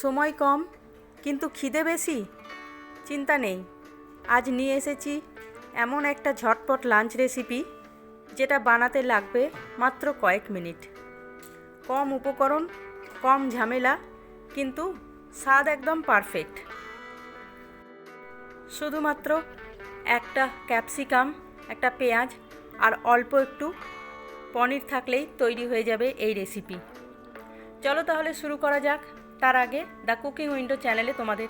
সময় কম, কিন্তু খিদে বেশি? চিন্তা নেই। আজ নিয়ে এসেছি এমন একটা ঝটপট লাঞ্চ রেসিপি যেটা বানাতে লাগবে মাত্র কয়েক মিনিট। কম উপকরণ, কম ঝামেলা, কিন্তু স্বাদ একদম পারফেক্ট শুধুমাত্র একটা ক্যাপসিকাম একটা পেঁয়াজ আর অল্প একটু পনির থাকলেই তৈরি হয়ে যাবে এই রেসিপি চলো তাহলে শুরু করা যাক। তার আগে দ্য কুকিং উইন্ডো চ্যানেলে তোমাদের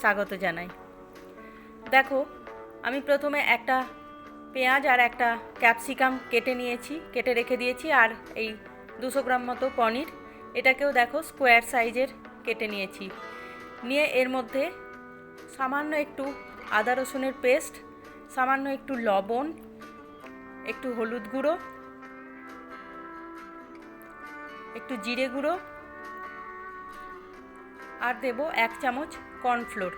স্বাগত জানাই। দেখো, আমি প্রথমে একটা পেঁয়াজ আর একটা ক্যাপসিকাম কেটে নিয়েছি, কেটে রেখে দিয়েছি, আর এই দুশো গ্রাম মতো পনির। এটাকেও দেখো স্কোয়ার সাইজের কেটে নিয়েছি। নিয়ে এর মধ্যে সামান্য একটু আদা রসুনের পেস্ট সামান্য একটু লবণ, একটু হলুদ গুঁড়ো, একটু জিরে গুঁড়ো আর দেব এক চামচ কর্নফ্লোর।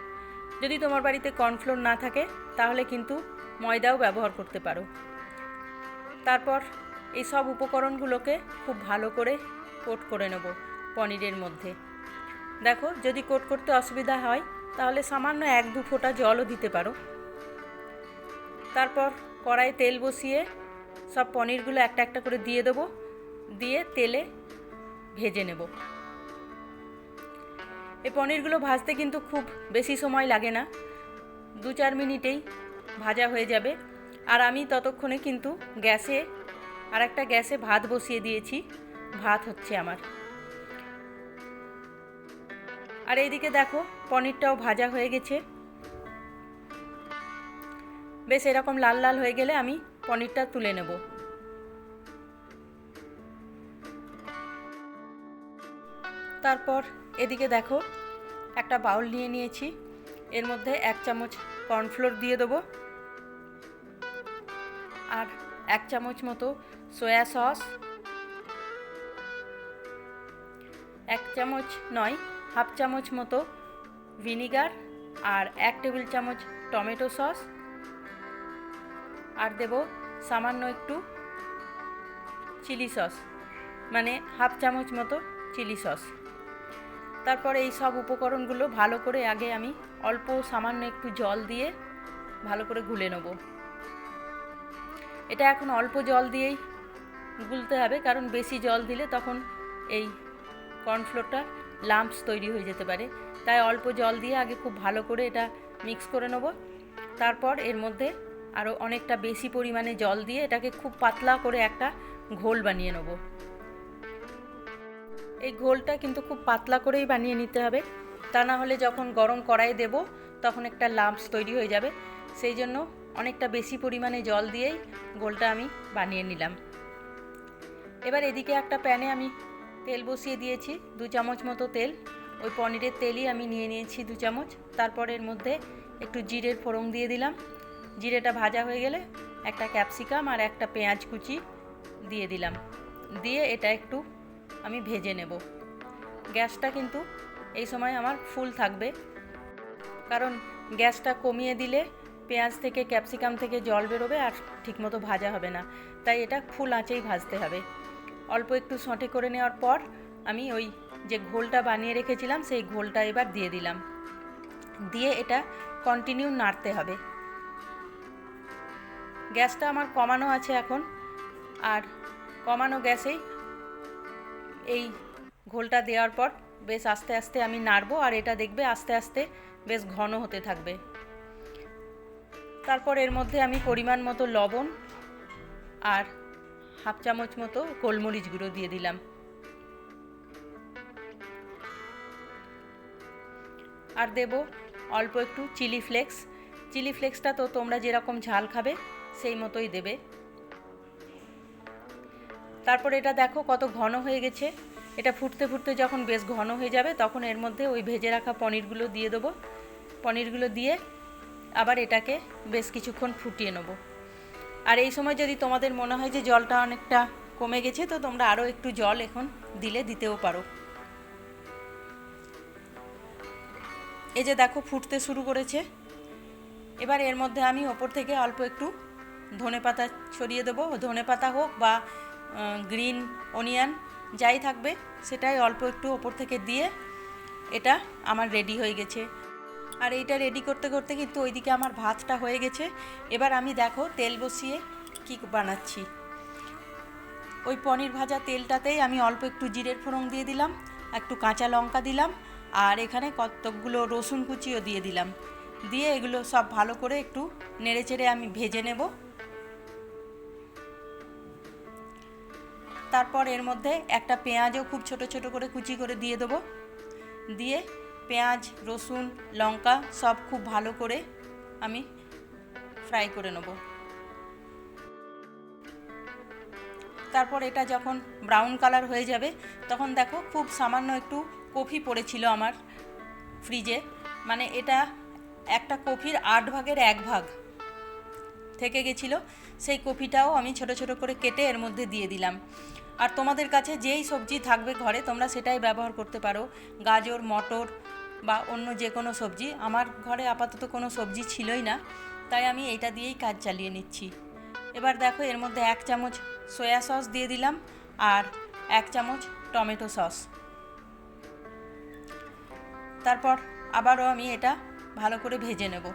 যদি তোমার বাড়িতে কর্নফ্লোর না থাকে, তাহলে কিন্তু ময়দাও ব্যবহার করতে পারো। তারপর এই সব উপকরণগুলোকে খুব ভালো করে কোট করে নেব পনিরের মধ্যে। দেখো, যদি কোট করতে অসুবিধা হয়, তাহলে সামান্য এক দু ফোঁটা জলও দিতে পারো। তারপর কড়াইয়ে তেল বসিয়ে সব পনিরগুলো একটা একটা করে দিয়ে দেবো। দিয়ে তেলে ভেজে নেব। এই পনিরগুলো ভাজতে কিন্তু খুব বেশি সময় লাগে না। দু চার মিনিটেই ভাজা হয়ে যাবে। আর আমি ততক্ষণে কিন্তু গ্যাসে, আর একটা গ্যাসে ভাত বসিয়ে দিয়েছি। ভাত হচ্ছে আমার। আর এইদিকে দেখো, পনিরটাও ভাজা হয়ে গেছে। বেশ এরকম লাল লাল হয়ে গেলে আমি পনিরটা তুলে নেব। তারপর এদিকে দেখো, একটা বাউল নিয়ে নিয়েছি। এর মধ্যে এক চামচ কর্নফ্লোর দিয়ে দেবো। আর এক চামচ মতো সয়া সস। এক চামচ নয়, হাফ চামচ মতো ভিনিগার আর এক টেবিল চামচ টমেটো সস। আর দেব সামান্য একটু চিলি সস মানে হাফ চামচ মতো চিলি সস। তারপরে এই সব উপকরণগুলো ভালো করে আগে আমি অল্প সামান্য একটু জল দিয়ে ভালো করে গুলে নেব। এটা এখন অল্প জল দিয়েই গুলতে হবে, কারণ বেশি জল দিলে তখন এই কর্নফ্লোরটা লাম্পস তৈরি হয়ে যেতে পারে। তাই অল্প জল দিয়ে আগে খুব ভালো করে এটা মিক্স করে নেব। তারপর এর মধ্যে আরও অনেকটা বেশি পরিমাণে জল দিয়ে এটাকে খুব পাতলা করে একটা ঘোল বানিয়ে নেব। এই ঘোলটা কিন্তু খুব পাতলা করেই বানিয়ে নিতে হবে। তা না হলে যখন গরম কড়াই দেব, তখন একটা লাম্পস তৈরি হয়ে যাবে। সেই জন্য অনেকটা বেশি পরিমাণে জল দিয়েই গোলটা আমি বানিয়ে নিলাম। এবার এদিকে একটা প্যানে আমি তেল বসিয়ে দিয়েছি, দু চামচ মতো তেল। ওই পনিরের তেলই আমি নিয়ে নিয়েছি দু চামচ। তারপর এর মধ্যে একটু জিরের ফোড়ন দিয়ে দিলাম। জিরেটা ভাজা হয়ে গেলে একটা ক্যাপসিকাম আর একটা পেঁয়াজ কুচি দিয়ে দিলাম। দিয়ে এটা একটু আমি ভেজে নেব। গ্যাসটা কিন্তু এই সময় আমার ফুল থাকবে। কারণ গ্যাসটা কমিয়ে দিলে পেঁয়াজ থেকে, ক্যাপসিকাম থেকে জল বেরোবে আর ঠিকমতো ভাজা হবে না। তাই এটা ফুল আঁচেই ভাজতে হবে। অল্প একটু সঁটে করে নেওয়ার পর আমি ওই যে ঘোলটা বানিয়ে রেখেছিলাম, সেই ঘোলটা এবার দিয়ে দিলাম। দিয়ে এটা কন্টিনিউ নাড়তে হবে। গ্যাসটা আমার কমানো আছে এখন। আর কমানো গ্যাসেই এই ঘোলটা দেওয়ার পর বেশ আস্তে আস্তে আমি নাড়বো আর এটা দেখবে আস্তে আস্তে বেশ ঘন হতে থাকবে। তারপর এর মধ্যে আমি পরিমাণ মতো লবণ আর হাফ চামচ মতো গোলমরিচ গুঁড়ো দিয়ে দিলাম। আর দেব অল্প একটু চিলি ফ্লেক্স। চিলি ফ্লেক্সটা তো তোমরা যেরকম ঝাল খাবে, সেই মতোই দেবে। তারপর এটা দেখো কত ঘন হয়ে গেছে। এটা ফুটতে ফুটতে যখন বেশ ঘন হয়ে যাবে, তখন এর মধ্যে ওই ভেজে রাখা পনিরগুলো দিয়ে দেবো। পনিরগুলো দিয়ে আবার এটাকে বেশ কিছুক্ষণ ফুটিয়ে নেব। আর এই সময় যদি তোমাদের মনে হয় যে জলটা অনেকটা কমে গেছে, তো তোমরা আরও একটু জল এখন দিলে দিতেও পারো। এই যে দেখো ফুটতে শুরু করেছে। এবার এর মধ্যে আমি ওপর থেকে অল্প একটু ধনে পাতা ছড়িয়ে দেবো। ধনে পাতা হোক বা গ্রিন অনিয়ন যাই থাকবে, সেটাই অল্প একটু ওপর থেকে দিয়ে এটা আমার রেডি হয়ে গেছে। আর এইটা রেডি করতে করতে কিন্তু ওইদিকে আমার ভাতটা হয়ে গেছে। এবার আমি দেখো তেল বসিয়ে কি বানাচ্ছি। ওই পনির ভাজা তেলটাতেই আমি অল্প একটু জিরের ফোড়ন দিয়ে দিলাম, একটু কাঁচা লঙ্কা দিলাম, আর এখানে কতকগুলো রসুন কুচিও দিয়ে দিলাম। দিয়ে এগুলো সব ভালো করে একটু নেড়েচেড়ে আমি ভেজে নেব। তারপর এর মধ্যে একটা পেঁয়াজও খুব ছোট ছোট করে কুচি করে দিয়ে দেবো। দিয়ে পেঁয়াজ, রসুন, লঙ্কা সব খুব ভালো করে আমি ফ্রাই করে নেব। তারপর এটা যখন ব্রাউন কালার হয়ে যাবে, তখন দেখো খুব সামান্য একটু কফি পড়েছিল আমার ফ্রিজে। মানে এটা একটা কফির আট ভাগের এক ভাগ থেকে গেছিল। সেই কপিটাও আমি ছোট ছোট করে কেটে এর মধ্যে দিয়ে দিলাম। আর তোমাদের কাছে যেই সবজি থাকবে ঘরে, তোমরা সেটাই ব্যবহার করতে পারো। গাজর, মটর বা অন্য যে কোনো সবজি। আমার ঘরে আপাতত কোনো সবজি ছিলই না, তাই আমি এটা দিয়েই কাজ চালিয়ে নিচ্ছি। এবার দেখো, এর মধ্যে এক চামচ সয়া সস দিয়ে দিলাম আর এক চামচ টমেটো সস। তারপর আবারও আমি এটা ভালো করে ভেজে নেব।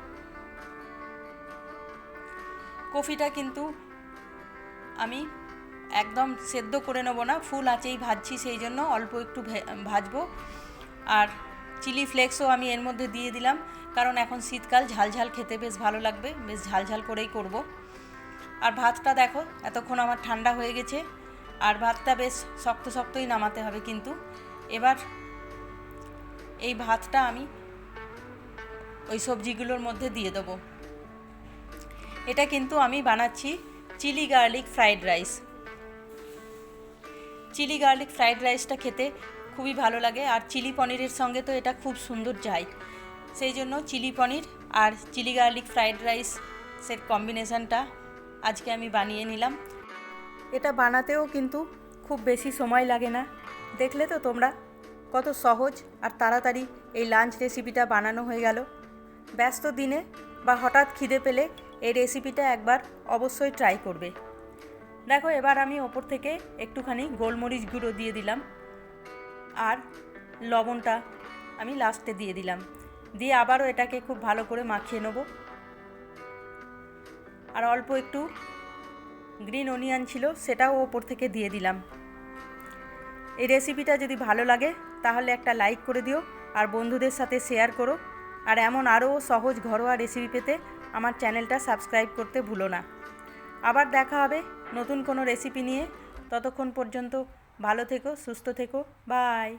কফিটা কিন্তু আমি একদম সেদ্ধ করে নেব না, ফুল আঁচেই ভাজছি সেই জন্য অল্প একটু ভাজবো। আর চিলি ফ্লেক্সও আমি এর মধ্যে দিয়ে দিলাম, কারণ এখন শীতকাল ঝালঝাল খেতে বেশ ভালো লাগবে, বেশ ঝালঝাল করেই করব। আর ভাতটা দেখো, এতক্ষণ আমার ঠান্ডা হয়ে গেছে, আর ভাতটা বেশ শক্ত শক্তই নামাতে হবে কিন্তু। এবার এই ভাতটা আমি ওই সবজিগুলোর মধ্যে দিয়ে দেবো। এটা কিন্তু আমি বানাচ্ছি chilli garlic fried rice. Chilli garlic fried রাইসটা খেতে খুবই ভালো লাগে, আর চিলি পনিরের সঙ্গে তো এটা খুব সুন্দর যায়। সেই জন্য চিলি পনির আর চিলি গার্লিক ফ্রাইড রাইসের কম্বিনেশানটা আজকে আমি বানিয়ে নিলাম। এটা বানাতেও কিন্তু খুব বেশি সময় লাগে না। দেখলে তো তোমরা কত সহজ আর তাড়াতাড়ি এই লাঞ্চ রেসিপিটা বানানো হয়ে গেল। ব্যস্ত দিনে বা হঠাৎ খিদে পেলে এই রেসিপিটা একবার অবশ্যই ট্রাই করবে। দেখো, এবার আমি ওপর থেকে একটুখানি গোলমরিচ গুঁড়ো দিয়ে দিলাম আর লবণটা আমি লাস্টে দিয়ে দিলাম। দিয়ে আবারও এটাকে খুব ভালো করে মাখিয়ে নেব। আর অল্প একটু গ্রিন অনিয়ন ছিল, সেটাও ওপর থেকে দিয়ে দিলাম। এই রেসিপিটা যদি ভালো লাগে, তাহলে একটা লাইক করে দিও আর বন্ধুদের সাথে শেয়ার করো। আর এমন আরও সহজ ঘরোয়া রেসিপি পেতে আমার চ্যানেলটা সাবস্ক্রাইব করতে ভুলো না। আবার দেখা হবে নতুন কোনো রেসিপি নিয়ে ততক্ষণ পর্যন্ত ভালো থেকো সুস্থ থেকো বাই